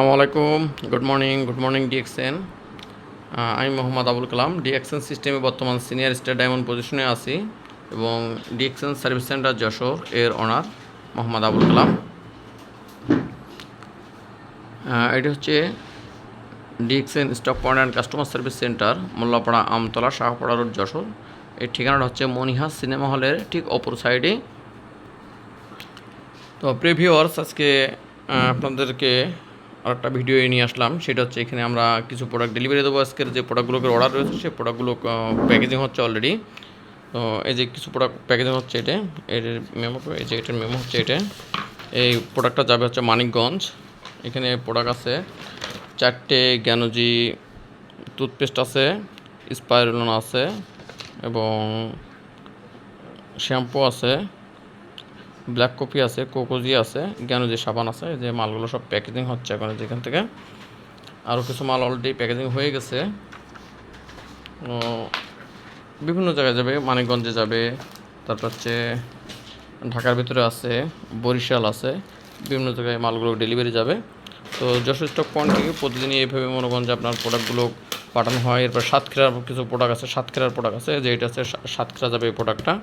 আসসালামু আলাইকুম। Good morning good morning DXN আমি মোহাম্মদ আবুল কালাম ডিএক্সএন সিস্টেমে বর্তমান সিনিয়র স্টার ডায়মন্ড পজিশনে আছি এবং ডিএক্সএন সার্ভিস সেন্টার যশোর এর অনার মোহাম্মদ আবুল কালাম। এটি হচ্ছে DXN stock point and customer service centre Mollapara Amtala Shahpara road Jessore. এর ঠিকানাটা হচ্ছে মনিহা সিনেমা হলের ঠিক অপর সাইডে তো প্রিভিউয়ার্স আজকে আহ, আপনাদেরকে আরেকটা ভিডিও নিয়ে আসলাম, সেটা হচ্ছে এখানে আমরা কিছু প্রোডাক্ট ডেলিভারি দেবো। আজকের যে প্রোডাক্টগুলোকে অর্ডার রয়েছে, সেই প্রোডাক্টগুলো প্যাকেজিং হচ্ছে অলরেডি তো এই যে কিছু প্রোডাক্ট প্যাকেজিং হচ্ছে এটা, এর মেমো এই যে এটার মেমো হচ্ছে এটা। এই প্রোডাক্টটা যাবে হচ্ছে মানিকগঞ্জ। এখানে প্রোডাক্ট আছে চারটে জ্ঞানজি টুথপেস্ট আছে স্পাইরুলন আছে এবং শ্যাম্পু আছে। ব্ল্যাক কফি আছে, কোকোজি আছে, জ্ঞানজি সাবান আছে যে মালগুলো সব প্যাকেজিং হচ্ছে এখন যেখান থেকে। আরও কিছু মাল অলরেডি প্যাকেজিং হয়ে গেছে। বিভিন্ন জায়গায় যাবে, মানিকগঞ্জে যাবে, তারপর হচ্ছে ঢাকার ভিতরে আছে, বরিশাল আছে, বিভিন্ন জায়গায় মালগুলো ডেলিভারি যাবে। তো যশোর স্টক পয়েন্ট থেকে প্রতিদিনই এইভাবে মনে করেন যে আপনার প্রোডাক্টগুলো পাঠানো হয়। এরপর সাতক্ষীরার কিছু প্রোডাক্ট আছে, সাতক্ষীরার প্রোডাক্ট আছে যে এটা সা- সাতক্ষীরা যাবে এই প্রোডাক্টটা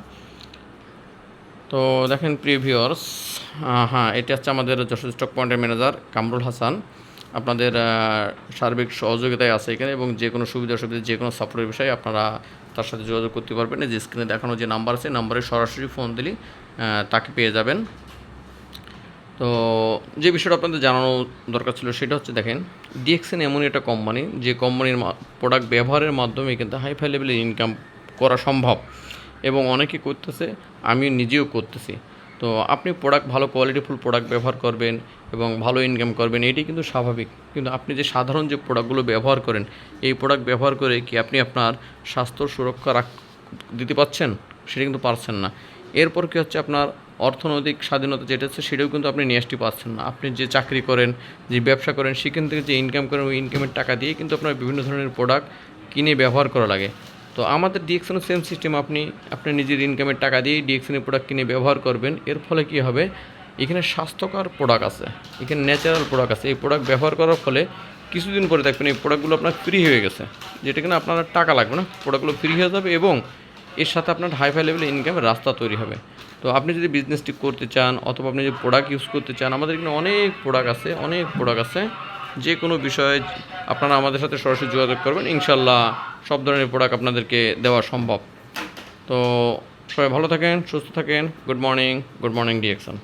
তো দেখেন প্রিভিওর্স হ্যাঁ এটা হচ্ছে আমাদের যশোর স্টক পয়েন্টের ম্যানেজার কামরুল হাসান। আপনাদের সার্বিক সহযোগিতায় আছে এখানে এবং যে কোনো সুবিধা অসুবিধা যে কোনো সফটওয়্যার বিষয়ে আপনারা তার সাথে যোগাযোগ করতে পারবেন। যে স্ক্রিনে দেখানো যে নাম্বার আছে নাম্বারে সরাসরি ফোন দিলে আহ, তাকে পেয়ে যাবেন। তো যে বিষয়টা আপনাদের জানানো দরকার ছিল সেটা হচ্ছে দেখেন ডিএক্সএন এমনই একটা কোম্পানি যে কোম্পানির প্রোডাক্ট ব্যবহারের মাধ্যমে কিন্তু হাই লেভেলের ইনকাম করা সম্ভব। এবং অনেকে করতেছে আমি নিজেও করতেছি। তো আপনি প্রোডাক্ট ভালো কোয়ালিটিফুল প্রোডাক্ট ব্যবহার করবেন এবং ভালো ইনকাম করবেন, এটি কিন্তু স্বাভাবিক। কিন্তু আপনি যে সাধারণ যে প্রোডাক্টগুলো ব্যবহার করেন, এই প্রোডাক্ট ব্যবহার করে কি আপনি আপনার স্বাস্থ্য সুরক্ষা রাখ, দিতে পারছেন? সেটা কিন্তু পারছেন না। এরপর কি হচ্ছে আপনার অর্থনৈতিক স্বাধীনতা যেটা হচ্ছে সেটাও কিন্তু আপনি নিয়ে আসতে পারছেন না। আপনি যে চাকরি করেন, যে ব্যবসা করেন, সেখান থেকে যে ইনকাম করেন, ওই ইনকামের টাকা দিয়ে কিন্তু আপনার বিভিন্ন ধরনের প্রোডাক্ট কিনে ব্যবহার করা লাগে। তো আমাদের ডিএক্সনের সেম সিস্টেম আপনি আপনি নিজের ইনকামের টাকা দিয়ে ডিএক্সনের প্রোডাক্ট কিনে ব্যবহার করবেন। এর ফলে কি হবে? এখানে স্বাস্থ্যকর প্রোডাক্ট আছে। এখানে ন্যাচারাল প্রোডাক্ট আছে। এই প্রোডাক্ট ব্যবহার করার ফলে কিছুদিন পরে দেখবেন এই প্রোডাক্টগুলো আপনার ফ্রি হয়ে গেছে। যেটা কিনা আপনার টাকা লাগবে না। প্রোডাক্টগুলো ফ্রি হয়ে যাবে এবং এর সাথে আপনার হাই ফাই লেভেলের ইনকামের রাস্তা তৈরি হবে। তো আপনি যদি বিজনেসটি করতে চান অথবা আপনি যদি প্রোডাক্ট ইউজ করতে চান, আমাদের এখানে অনেক প্রোডাক্ট আছে, অনেক প্রোডাক্ট আছে। যে কোনো বিষয়ে আপনারা আমাদের সাথে সরাসরি যোগাযোগ করবেন। ইনশাল্লাহ সব ধরনের প্রোডাক্ট আপনাদেরকে দেওয়া সম্ভব। তো সবাই ভালো থাকেন, সুস্থ থাকেন। Good morning good morning DXN